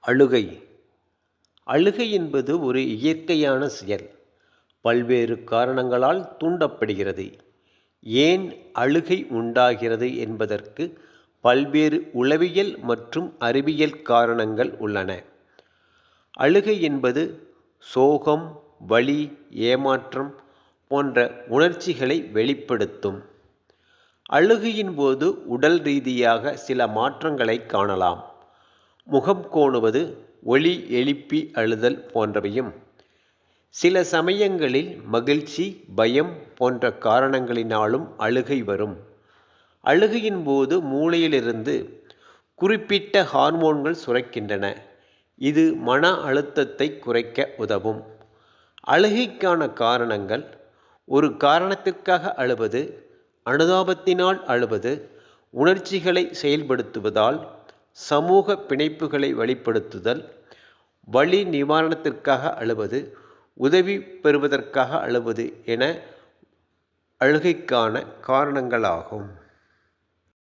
அழுகை. அழுகை என்பது ஒரு இயற்கையான செயல். பல்வேறு காரணங்களால் தூண்டப்படுகிறது. ஏன் அழுகை உண்டாகிறது என்பதற்கு பல்வேறு உளவியல் மற்றும் அறிவியல் காரணங்கள் உள்ளன. அழுகை என்பது சோகம் வலி ஏமாற்றம் போன்ற உணர்ச்சிகளை வெளிப்படுத்தும். அழுகையின் போது உடல் ரீதியாக சில மாற்றங்களை காணலாம். முகம் கோணுவது ஒளி எழுப்பி அழுதல் போன்றவையும். சில சமயங்களில் மகிழ்ச்சி பயம் போன்ற காரணங்களினாலும் அழுகை வரும். அழுகையின் போது மூளையிலிருந்து குறிப்பிட்ட ஹார்மோன்கள் சுரக்கின்றன. இது மன அழுத்தத்தை குறைக்க உதவும். அழுகைக்கான காரணங்கள் ஒரு காரணத்திற்காக அழுவது அனுதாபத்தினால் அழுவது உணர்ச்சிகளை செயல்படுத்துவதால் சமூக பிணைப்புகளை வெளிப்படுத்துதல் வழி நிவாரணத்திற்காக அழுவது உதவி பெறுவதற்காக அழுவது என அழுகைக்கான காரணங்களாகும்.